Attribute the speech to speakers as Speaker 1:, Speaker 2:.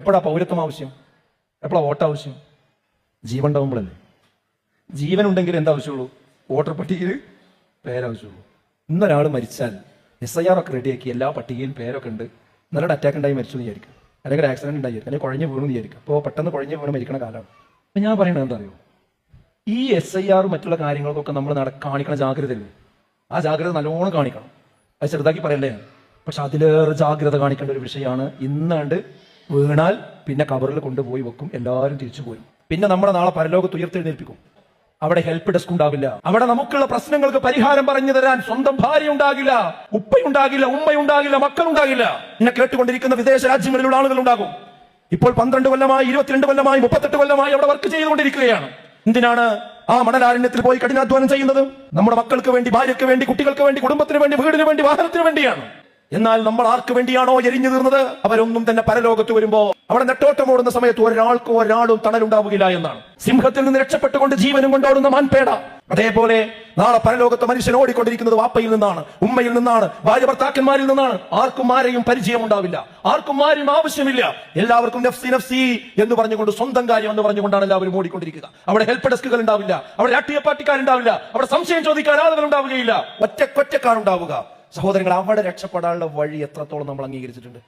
Speaker 1: എപ്പോഴാ പൗരത്വം ആവശ്യം? എപ്പോഴാ വോട്ട് ആവശ്യം? ജീവൻ ഉണ്ടാവുമ്പോഴല്ലേ? ജീവൻ ഉണ്ടെങ്കിൽ എന്താ ആവശ്യമുള്ളൂ വോട്ടർ പട്ടികയിൽ പേരാവശ്യമുള്ളൂ. ഇന്നൊരാൾ മരിച്ചാൽ എസ് ഐ ആർ ഒക്കെ റെഡിയാക്കി എല്ലാ പട്ടികയിലും പേരൊക്കെ ഉണ്ട്. നല്ല അറ്റാക്ക് ഉണ്ടായി മരിച്ചു വിചാരിക്കും. അല്ലെങ്കിൽ ആക്സിഡന്റ് ഉണ്ടായിരിക്കും അല്ലെങ്കിൽ കുഴഞ്ഞു വീണു വിചാരിക്കും. അപ്പോൾ പെട്ടെന്ന് കുഴഞ്ഞു വീണ് മരിക്കണ കാലമാണ്. അപ്പം ഞാൻ പറയണത് എന്താ ഈ എസ് ഐ ആറും മറ്റുള്ള കാര്യങ്ങൾക്കൊക്കെ നമ്മൾ നട കാണിക്കണ ജാഗ്രതയില്ലേ ആ ജാഗ്രത നല്ലോണം കാണിക്കണം. അത് ചെറുതാക്കി പറയല്ലേ പക്ഷെ അതിലേറെ ജാഗ്രത കാണിക്കേണ്ട ഒരു വിഷയമാണ് ഇന്നാണ്ട് വീണാൽ പിന്നെ കബറിൽ കൊണ്ടുപോയി വെക്കും എല്ലാവരും തിരിച്ചു പോരും പിന്നെ നമ്മളെ നാളെ പരലോകത്ത് ഉയർത്തെഴുന്നേൽപ്പിക്കും അവിടെ ഹെൽപ്പ് ഡെസ്ക് ഉണ്ടാവില്ല. അവിടെ നമുക്കുള്ള പ്രശ്നങ്ങൾക്ക് പരിഹാരം പറഞ്ഞു തരാൻ സ്വന്തം ഭാര്യ ഉണ്ടാകില്ല ഉപ്പയുണ്ടാകില്ല ഉമ്മയുണ്ടാകില്ല മക്കളുണ്ടാകില്ല എന്നെ കേട്ടുകൊണ്ടിരിക്കുന്ന വിദേശ രാജ്യങ്ങളിലുള്ള ആളുകൾ ഉണ്ടാകും. ഇപ്പോൾ പന്ത്രണ്ട് കൊല്ലമായി ഇരുപത്തിരണ്ട് കൊല്ലമായി മുപ്പത്തെട്ട് കൊല്ലമായി അവിടെ വർക്ക് ചെയ്തുകൊണ്ടിരിക്കുകയാണ്. എന്തിനാണ് ആ മണലാരണ്യത്തിൽ പോയി കഠിനാധ്വാനം ചെയ്യുന്നത്? നമ്മുടെ മക്കൾക്ക് വേണ്ടി ഭാര്യയ്ക്ക് വേണ്ടി കുട്ടികൾക്ക് വേണ്ടി കുടുംബത്തിന് വേണ്ടി വീടിന് വേണ്ടി വാഹനത്തിന് വേണ്ടിയാണ്. എന്നാൽ നമ്മൾ ആർക്ക് വേണ്ടിയാണോ എരിഞ്ഞു തീർന്നത്? അവരൊന്നും തന്നെ പരലോകത്ത് വരുമ്പോ അവിടെ നെട്ടോട്ടം ഓടുന്ന സമയത്ത് ഒരാൾക്കും ഒരാളും തണലുണ്ടാവുകയില്ല എന്നാണ്. സിംഹത്തിൽ നിന്ന് രക്ഷപ്പെട്ടുകൊണ്ട് ജീവനും കൊണ്ടോടുന്ന മാൻപേട. അതേപോലെ നാളെ പരലോകത്ത് മനുഷ്യൻ ഓടിക്കൊണ്ടിരിക്കുന്നത് വാപ്പയിൽ നിന്നാണ് ഉമ്മയിൽ നിന്നാണ് ഭാര്യ ഭർത്താക്കന്മാരിൽ നിന്നാണ്. ആർക്കും ആരെയും പരിചയം ഉണ്ടാവില്ല ആർക്കും ആരും ആവശ്യമില്ല. എല്ലാവർക്കും നഫ്സി നഫ്സി എന്ന് പറഞ്ഞുകൊണ്ട് സ്വന്തം കാര്യം എന്ന് പറഞ്ഞുകൊണ്ടാണ് എല്ലാവരും ഓടിക്കൊണ്ടിരിക്കുക. അവിടെ ഹെൽപ്പ് ഡെസ്കുകൾ ഉണ്ടാവില്ല. അവിടെ രാഷ്ട്രീയ പാർട്ടിക്കാരുണ്ടാവില്ല. അവിടെ സംശയം ചോദിക്കാൻ ആളുകൾ ഉണ്ടാവുകയില്ല. ഒറ്റക്കൊറ്റക്കാരുണ്ടാവുക സഹോദരങ്ങൾ അവിടെ രക്ഷപ്പെടാനുള്ള വഴി എത്രത്തോളം നമ്മൾ അംഗീകരിച്ചിട്ടുണ്ട്?